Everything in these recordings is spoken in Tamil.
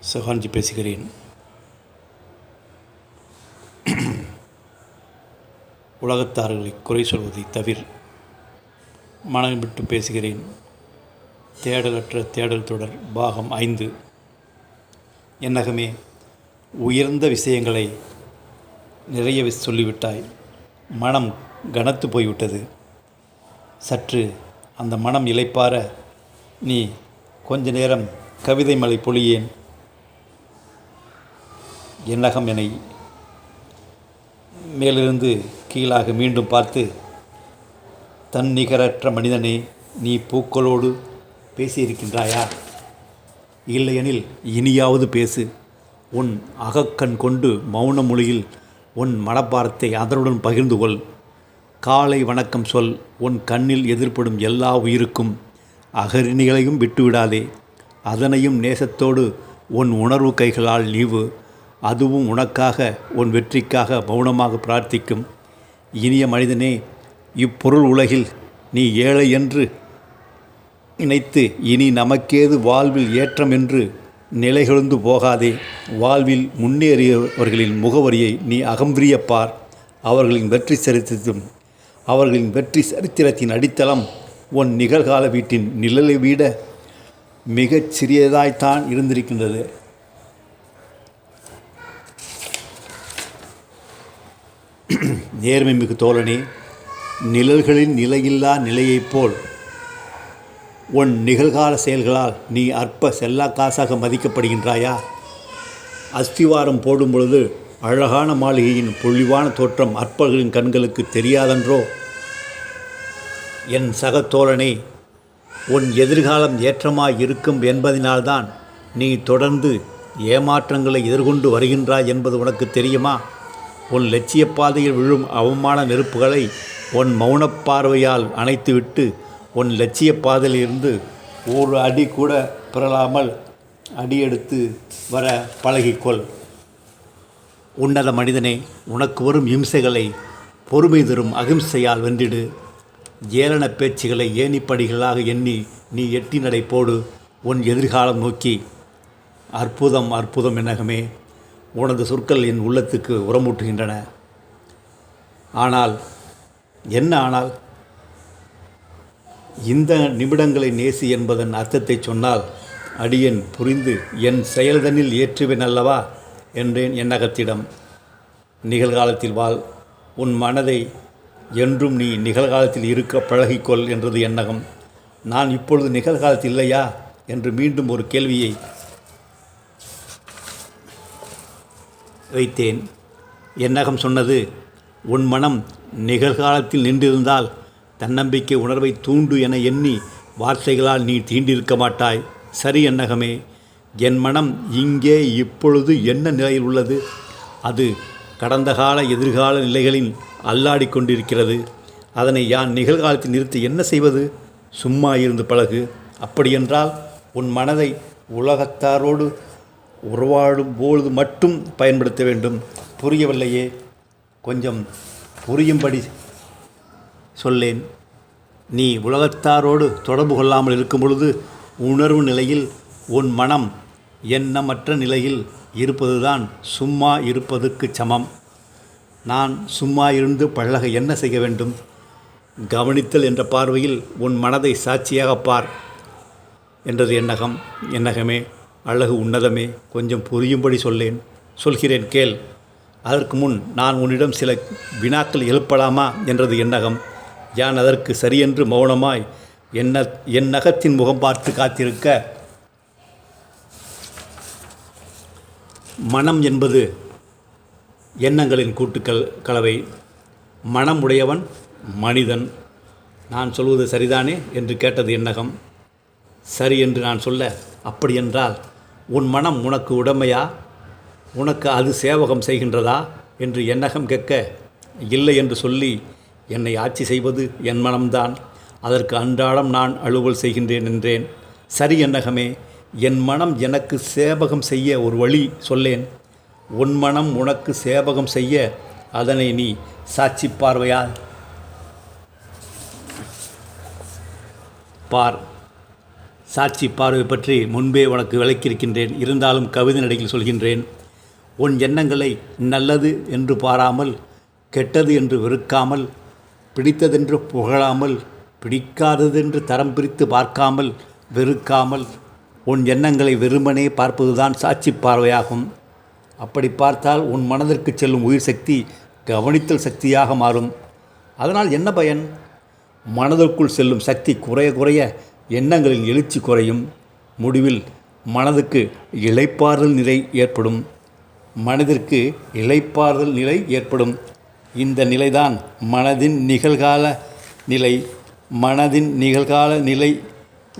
சஹான்ஜி பேசுகிறேன். உலகத்தார்களை குறை சொல்வதை தவிர மனம் விட்டு பேசுகிறேன். தேடலற்ற தேடல் தொடர் பாகம் ஐந்து. என்னகமே உயர்ந்த விஷயங்களை நிறைய சொல்லிவிட்டாய். மனம் கனத்து போய்விட்டது. சற்று அந்த மனம் இளைப்பார நீ கொஞ்ச நேரம் கவிதை மழை பொழியேன். என்னகம் என்னை மேலிருந்து கீழாக மீண்டும் பார்த்து தன் நிகரற்ற மனிதனே நீ பூக்களோடு பேசியிருக்கின்றாயா? இல்லையெனில் இனியாவது பேசு. உன் அகக்கண் கொண்டு மௌன மொழியில் உன் மனப்பாரத்தை அதனுடன் பகிர்ந்து கொள். காலை வணக்கம் சொல். உன் கண்ணில் எதிர்ப்படும் எல்லா உயிருக்கும் அகரிணிகளையும் விட்டுவிடாதே. அதனையும் நேசத்தோடு உன் உணர்வு கைகளால் நீவு. அதுவும் உனக்காக உன் வெற்றிக்காக மௌனமாக பிரார்த்திக்கும். இனிய மனிதனே இப்பொருள் உலகில் நீ ஏழை என்று நினைத்து இனி நமக்கேது வாழ்வில் ஏற்றம் என்று நிலைகொழுந்து போகாதே. வாழ்வில் முன்னேறியவர்களின் முகவரியை நீ அகம்பிரியப் பார் அவர்களின் வெற்றி சரித்திரத்தும் அவர்களின் வெற்றி சரித்திரத்தின் அடித்தளம் உன் நிகழ்கால வீட்டின் நிழலை விட மிகச் சிறியதாய்த்தான் இருந்திருக்கின்றது. நேர்மை மிகு தோழனே நிழல்களின் நிலையில்லா நிலையைப் போல் உன் நிகழ்கால செயல்களால் நீ அற்ப செல்லா காசாக மதிக்கப்படுகின்றாயா? அஸ்திவாரம் போடும் பொழுது அழகான மாளிகையின் பொழிவான தோற்றம் அற்பர்களின் கண்களுக்கு தெரியாதன்றோ? என் சக தோழனே உன் எதிர்காலம் ஏற்றமாய் இருக்கும் என்பதினால்தான் நீ தொடர்ந்து ஏமாற்றங்களை எதிர்கொண்டு வருகின்றாய் என்பது உனக்கு தெரியுமா? உன் லட்சிய பாதையில் விழும் அவமான நெருப்புகளை உன் மௌனப் பார்வையால் அணைத்துவிட்டு உன் லட்சிய பாதையிலிருந்து ஒரு அடி கூட பிறலாமல் அடியெடுத்து வர பழகிக்கொள். உன்னத மனிதனே உனக்கு வரும் இம்சைகளை பொறுமை தரும் அகிம்சையால் வென்றிடு. ஏளன பேச்சுகளை ஏணிப்படிகளாக எண்ணி நீ எட்டி நடை போடு. உன் எதிர்காலம் நோக்கி. அற்புதம் அற்புதம் என்னகமே. உனது சொற்கள் என் உள்ளத்துக்கு உரமூட்டுகின்றன. ஆனால் என்ன ஆனால்? இந்த நிமிடங்களை நேசி என்பதன் அர்த்தத்தை சொன்னால் அடியன் புரிந்து என் செயல்தனில் ஏற்றுவேன் அல்லவா? என்றேன் என்னகத்திடம் நிகழ்காலத்தில் வாழ் உன் மனதை என்றும் நீ நிகழ்காலத்தில் இருக்க பழகிக்கொள் என்றது எண்ணகம். நான் இப்பொழுது நிகழ்காலத்தில் இல்லையா? என்று மீண்டும் ஒரு கேள்வியை வைத்தேன். என்னகம் சொன்னது உன் மனம் நிகழ்காலத்தில் நின்றிருந்தால் தன்னம்பிக்கை உணர்வை தூண்டு என எண்ணி வார்த்தைகளால் நீ தீண்டிருக்க மாட்டாய். சரி என்னகமே என் மனம் இங்கே இப்பொழுது என்ன நிலையில் உள்ளது? அது கடந்த கால எதிர்கால நிலைகளில் அல்லாடி கொண்டிருக்கிறது. அதனை யான் நிகழ்காலத்தில் நிறுத்தி என்ன செய்வது? சும்மா இருந்து பழகு. அப்படியென்றால் உன் மனதை உலகத்தாரோடு உறவாடும் பொழுது மட்டும் பயன்படுத்த வேண்டும். புரியவில்லையே? கொஞ்சம் புரியும்படி சொல்லேன். நீ உலகத்தாரோடு தொடர்பு கொள்ளாமல் இருக்கும் பொழுது உணர்வு நிலையில் உன் மனம் எண்ணமற்ற நிலையில் இருப்பதுதான் சும்மா இருப்பதற்கு சமம். நான் சும்மா இருந்து பழக என்ன செய்ய வேண்டும்? கவனித்தல் என்ற பார்வையில் உன் மனதை சாட்சியாகப் பார். என்றது எண்ணகம் எண்ணகமே. அழகு உன்னதமே கொஞ்சம் புரியும்படி சொல்லேன். சொல்கிறேன் கேள். அதற்கு முன் நான் உன்னிடம் சில வினாக்கள் எழுப்பலாமா என்றது எண்ணகம். யான் அதற்கு சரியென்று மௌனமாய் என்ன என் நகத்தின் முகம் பார்த்து காத்திருக்க? மனம் என்பது எண்ணங்களின் கூட்டுக்கள் கலவை. மனம் உடையவன் மனிதன். நான் சொல்வது சரிதானே? என்று கேட்டது எண்ணகம். சரி என்று நான் சொல்ல அப்படியென்றால் உன் மனம் உனக்கு உடமையா? உனக்கு அது சேவகம் செய்கின்றதா? என்று எண்ணகம் கேட்க இல்லை என்று சொல்லி என்னை ஆட்சி செய்வது என் மனம்தான். அதற்கு அன்றாடம் நான் அலுவல் செய்கின்றேன் என்றேன். சரி எண்ணகமே என் மனம் எனக்கு சேவகம் செய்ய ஒரு வழி சொல்லேன். உன் மனம் உனக்கு சேவகம் செய்ய அதனை நீ சாட்சி பார்வையால் பார். சாட்சி பார்வை பற்றி முன்பே உனக்கு விளக்கியிருக்கின்றேன். இருந்தாலும் கவிதை நடையில் சொல்கின்றேன். உன் எண்ணங்களை நல்லது என்று பாராமல் கெட்டது என்று வெறுக்காமல் பிடித்ததென்று புகழாமல் பிடிக்காததென்று தரம் பிரித்து பார்க்காமல் வெறுக்காமல் உன் எண்ணங்களை வெறுமனே பார்ப்பதுதான் சாட்சி பார்வையாகும். அப்படி பார்த்தால் உன் மனதிற்கு செல்லும் உயிர் சக்தி கவனித்தல் சக்தியாக மாறும். அதனால் என்ன பயன்? மனதிற்குள் செல்லும் சக்தி குறைய குறைய எண்ணங்களின் எழுச்சி குறையும். முடிவில் மனதுக்கு இளைப்பாறுதல் நிலை ஏற்படும். மனதிற்கு இளைப்பாறுதல் நிலை ஏற்படும். இந்த நிலைதான் மனதின் நிகழ்கால நிலை. மனதின் நிகழ்கால நிலை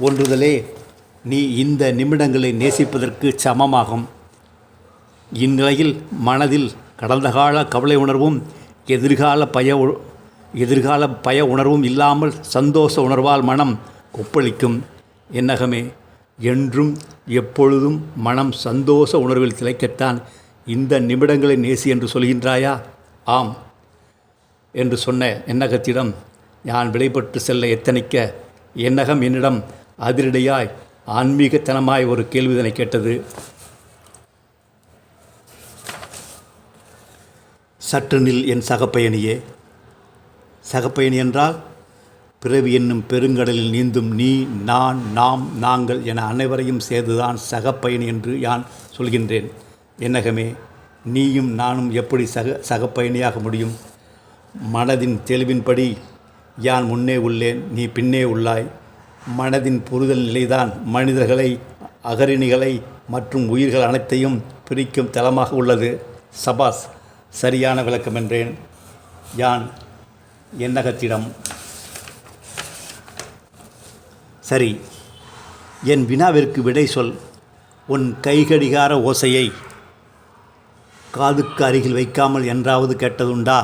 ஒன்றுதலே நீ இந்த நிமிடங்களை நேசிப்பதற்கு சமமாகும். இந்நிலையில் மனதில் கடந்த கால கவலை உணர்வும் எதிர்கால பய உ- எதிர்கால பய உணர்வும் இல்லாமல் சந்தோஷ உணர்வால் மனம் ஒப்பளிக்கும் என்னகமே. என்றும் எப்பொழுதும் மனம் சந்தோஷ உணர்வில் திளைக்கத்தான் இந்த நிமிடங்களை நேசி என்று சொல்கின்றாயா? ஆம். என்று சொன்ன என்னகத்திடம் நான் விடைபெற்று செல்ல எத்தனிக்க? என்னகம் என்னிடம் அதிரடியாய் ஆன்மீகத்தனமாய் ஒரு கேள்விதனை கேட்டது. சற்று நில் என் சகப்பயணியே. சகப்பயணி என்றால் பிறவி என்னும் பெருங்கடலில் நீந்தும் நீ நான் நாம் நாங்கள் என அனைவரையும் சேர்ந்துதான் சகப்பயணி என்று யான் சொல்கின்றேன். என்னகமே நீயும் நானும் எப்படி சக சகப்பயணியாக முடியும்? மனதின் தெளிவின்படி யான் முன்னே உள்ளேன் நீ பின்னே உள்ளாய். மனதின் புரிதல் நிலைதான் மனிதர்களை அகரிணிகளை மற்றும் உயிர்கள் அனைத்தையும் பிரிக்கும் தளமாக உள்ளது. சபாஸ் சரியான விளக்கம் என்றேன் யான் என்னகத்திடம் சரி என் வினாவிற்கு விடை சொல். உன் கைகடிகார ஓசையை காதுக்கு அருகில் வைக்காமல் என்றாவது கேட்டதுண்டா?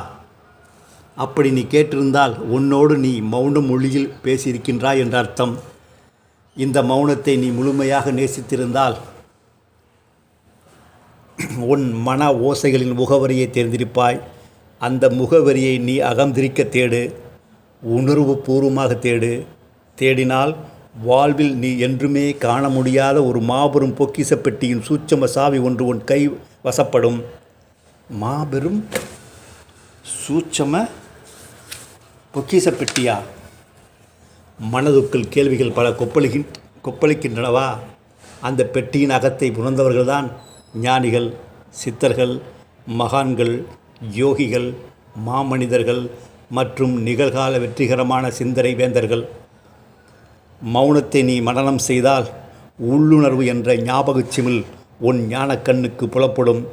அப்படி நீ கேட்டிருந்தால் உன்னோடு நீ மௌன மொழியில் பேசியிருக்கின்றாய் என்ற அர்த்தம். இந்த மௌனத்தை நீ முழுமையாக நேசித்திருந்தால் உன் மன ஓசைகளின் முகவரியை தேர்ந்திருப்பாய். அந்த முகவரியை நீ அகந்திரிக்க தேடு. உணர்வு பூர்வமாக தேடு. தேடினால் வாழ்வில் நீ என்றுமே காண முடியாத ஒரு மாபெரும் பொக்கிஷப் பெட்டியின் சூட்சம சாவி ஒன்று உன் கை வசப்படும். மாபெரும் சூட்சம பொக்கிசப்பெட்டியா மனதுக்குள் கேள்விகள் பல கொப்பளிகின் கொப்பளிக்கின்றனவா? அந்த பெட்டியின் அகத்தை உணர்ந்தவர்கள்தான் ஞானிகள் சித்தர்கள் மகான்கள் யோகிகள் மாமனிதர்கள் மற்றும் நிகழ்கால வெற்றிகரமான சிந்தனை வேந்தர்கள். மௌனத்தை நீ மனனம் செய்தால் உள்ளுணர்வு என்ற ஞாபகச் சிமிழ் உன் ஞானக்கண்ணுக்கு புலப்படும்.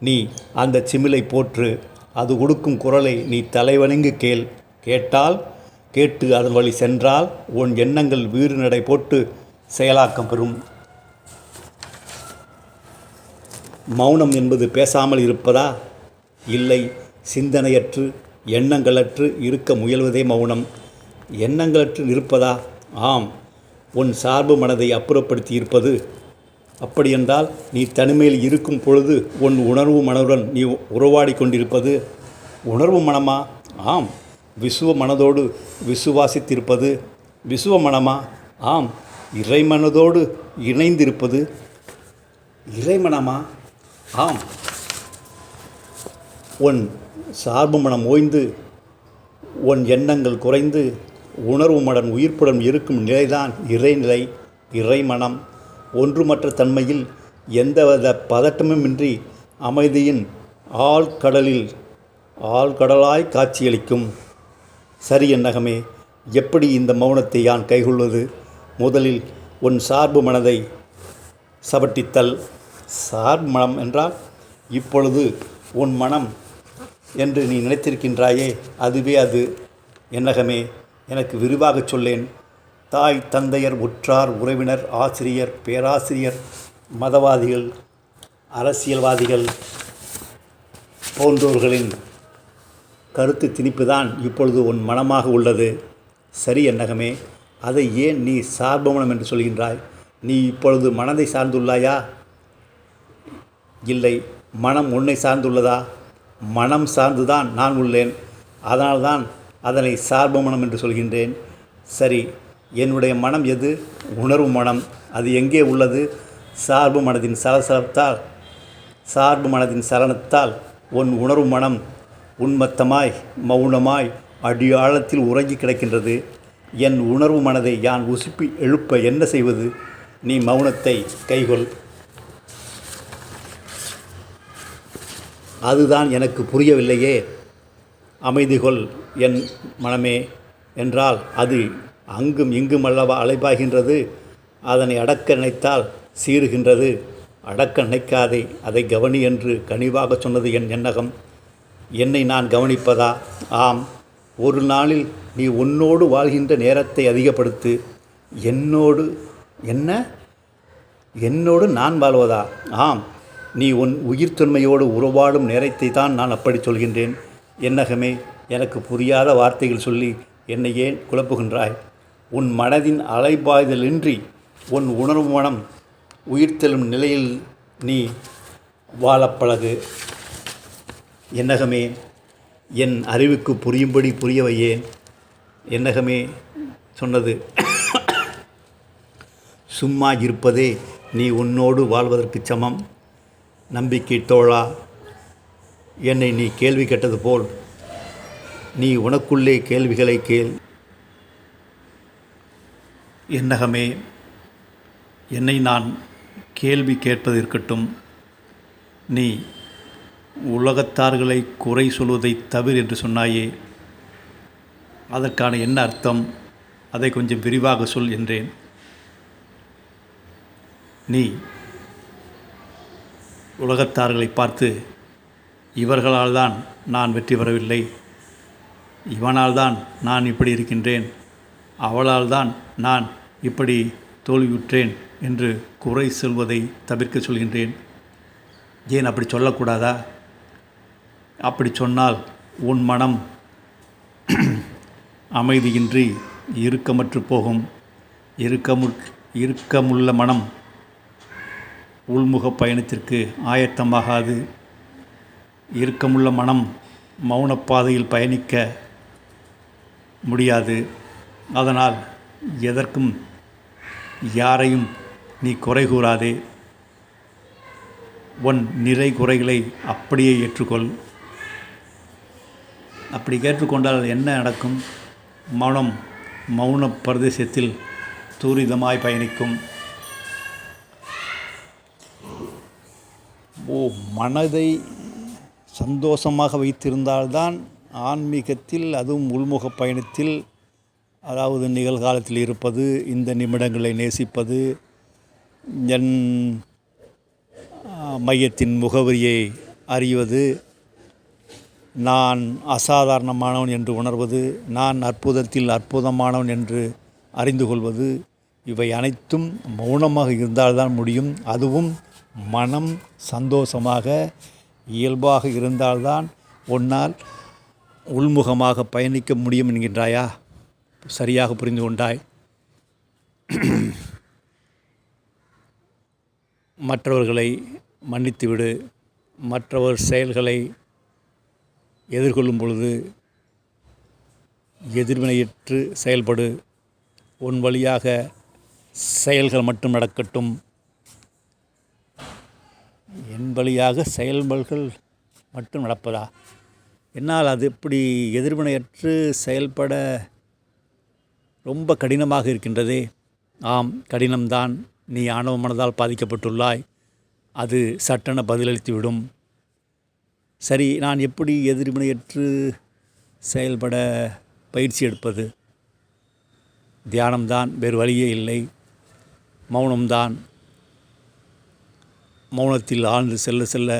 நீ அந்த சிமிலை போற்று அது கொடுக்கும் குரலை நீ தலைவணங்கி கேள். கேட்டால் கேட்டு அதன் வழி சென்றால் உன் எண்ணங்கள் வீறு நடை போட்டு செயலாக்கம் பெறும். மௌனம் என்பது பேசாமல் இருப்பதா? இல்லை சிந்தனையற்று எண்ணங்களற்று இருக்க முயல்வதே மௌனம். எண்ணங்களற்று இருப்பதா ஆம் உன் சார்பு மனதை அப்புறப்படுத்தி இருப்பது அப்படியென்றால் நீ தனிமையில் இருக்கும் பொழுது உன் உணர்வு மனதுடன் நீ உறவாடி கொண்டிருப்பது. உணர்வு மனமா? ஆம் விசுவ மனதோடு விசுவாசித்திருப்பது. விசுவ மனமா? ஆம் இறை மனதோடு இணைந்திருப்பது. இறைமனமா ஆம். உன் சார்பு மனம் ஓய்ந்து உன் எண்ணங்கள் குறைந்து உணர்வு மடன் உயிர்ப்புடன் இருக்கும் நிலைதான் இறைநிலை இறைமனம். ஒன்றுமற்ற தன்மையில் எந்தவித பதட்டமுமின்றி அமைதியின் ஆழ்கடலில் ஆழ்கடலாய் காட்சியளிக்கும். சரி என்னகமே எப்படி இந்த மௌனத்தை யான் கைகொள்வது? முதலில் உன் சார்பு மனதை சபட்டித்தல் சார்பு மனம் என்றால் இப்பொழுது உன் மனம் என்று நீ நினைத்திருக்கின்றாயே அதுவே அது. என்னகமே எனக்கு விரிவாகச் சொல்லேன். தாய் தந்தையர் உற்றார் உறவினர் ஆசிரியர் பேராசிரியர் மதவாதிகள் அரசியல்வாதிகள் போன்றோர்களின் கருத்து திணிப்புதான் இப்பொழுது உன் மனமாக உள்ளது. சரி என்னகமே அதை ஏன் நீ சார்பமனம் என்று சொல்கின்றாய்? நீ இப்பொழுது மனதை சார்ந்துள்ளாயா? இல்லை மனம் உன்னை சார்ந்துள்ளதா? மனம் சார்ந்துதான் நான் உள்ளேன். அதனால்தான் அதனை சார்பு மனம் என்று சொல்கின்றேன். சரி என்னுடைய மனம் எது? உணர்வு மனம். அது எங்கே உள்ளது? சார்பு மனதின் சலசலத்தால் சார்பு மனதின் சலனத்தால் உன் உணர்வு மனம் உன்மத்தமாய் மௌனமாய் அடியாழத்தில் உறங்கி கிடக்கின்றது. என் உணர்வு மனதை யான் உசுப்பி எழுப்ப என்ன செய்வது? நீ மௌனத்தை கைகொள். அதுதான் எனக்கு புரியவில்லையே. அமைதி கொள் என் மனமே என்றால் அது அங்கும் இங்கும் அல்லவா அலைபாகின்றது அதனை அடக்க நினைத்தால் சீறுகின்றது. அடக்க நினைக்காதே அதை கவனி என்று கனிவாக சொன்னது என் எண்ணகம். என்னை நான் கவனிப்பதா? ஆம். ஒரு நாளில் நீ உன்னோடு வாழ்கின்ற நேரத்தை அதிகப்படுத்து. என்னோடு என்ன? என்னோடு நான் வாழ்வதா? ஆம். நீ உன் உயிர்த்தன்மையோடு உறவாடும் நேரத்தை தான் நான் அப்படி சொல்கின்றேன். என்னகமே எனக்கு புரியாத வார்த்தைகள் சொல்லி என்னை ஏன் குழப்புகின்றாய்? உன் மனதின் அலைபாய்தலின்றி உன் உணர்வு மனம் உயிர்த்தெழும் நிலையில் நீ வாழப்பழகு என்னகமே என் அறிவுக்கு புரியும்படி புரியவையேன் என்னகமே சொன்னது சும்மா இருப்பதே நீ உன்னோடு வாழ்வதற்கு சமம். நம்பிக்கை தோழா என்னை நீ கேள்வி கேட்டது போல் நீ உனக்குள்ளே கேள்விகளை கேள். என்னகமே என்னை நான் கேள்வி கேட்பது இருக்கட்டும். நீ உலகத்தார்களை குறை சொல்வதை தவிர என்று சொன்னாயே அதற்கான என்ன அர்த்தம்? அதை கொஞ்சம் விரிவாக சொல் என்றேன். நீ உலகத்தார்களை பார்த்து இவர்களால் தான் நான் வெற்றி பெறவில்லை. இவனால் தான் நான் இப்படி இருக்கின்றேன். அவளால் தான் நான் இப்படி தோல்வியுற்றேன் என்று குறை சொல்வதை தவிர்க்க சொல்கின்றேன். ஏன் அப்படி சொல்லக்கூடாதா? அப்படி சொன்னால் உன் மனம் அமைதியின்றி இறுக்கமற்று போகும். இறுக்கமு இறுக்கமுள்ள மனம் உள்முக பயணத்திற்கு ஆயத்தமாகாது. இறுக்கமுள்ள மனம் மௌனப்பாதையில் பயணிக்க முடியாது. அதனால் எதற்கும் யாரையும் நீ குறை கூறாதே. உன் நிறை குறைகளை அப்படியே ஏற்றுக்கொள். அப்படி ஏற்றுக்கொண்டால் என்ன நடக்கும்? மௌனம் மௌன பிரதேசத்தில் துரிதமாய் பயணிக்கும். ஓ மனதை சந்தோஷமாக வைத்திருந்தால்தான் ஆன்மீகத்தில் அதுவும் உள்முக பயணத்தில் அதாவது நிகழ்காலத்தில் இருப்பது இந்த நிமிடங்களை நேசிப்பது என் மையத்தின் முகவரியை அறிவது நான் அசாதாரணமானவன் என்று உணர்வது நான் அற்புதத்தில் அற்புதமானவன் என்று அறிந்து கொள்வது இவை அனைத்தும் மௌனமாக இருந்தால்தான் முடியும். அதுவும் மனம் சந்தோஷமாக இயல்பாக இருந்தால்தான் உன்னால் உள்முகமாக பயணிக்க முடியும் என்கின்றாயா? சரியாக புரிந்து கொண்டாய். மற்றவர்களை மன்னித்துவிடு. மற்றவர் செயல்களை எதிர்கொள்ளும் பொழுது எதிர்வினையற்று செயல்படு. உன் வழியாக செயல்கள் மட்டும் நடக்கட்டும். என் வழியாக செயல்கள் மட்டும் நடப்பதா? என்னால் அது எப்படி எதிர்வினையற்று செயல்பட ரொம்ப கடினமாக இருக்கின்றதே? ஆம் கடினம்தான். நீ ஆணவ மனதால் பாதிக்கப்பட்டுள்ளாய். அது சட்டென பதிலளித்துவிடும். சரி நான் எப்படி எதிர்வினையற்று செயல்பட பயிற்சி எடுப்பது? தியானம்தான் வேறு வழியே இல்லை. மௌனம்தான். மௌனத்தில் ஆழ்ந்து செல்ல செல்ல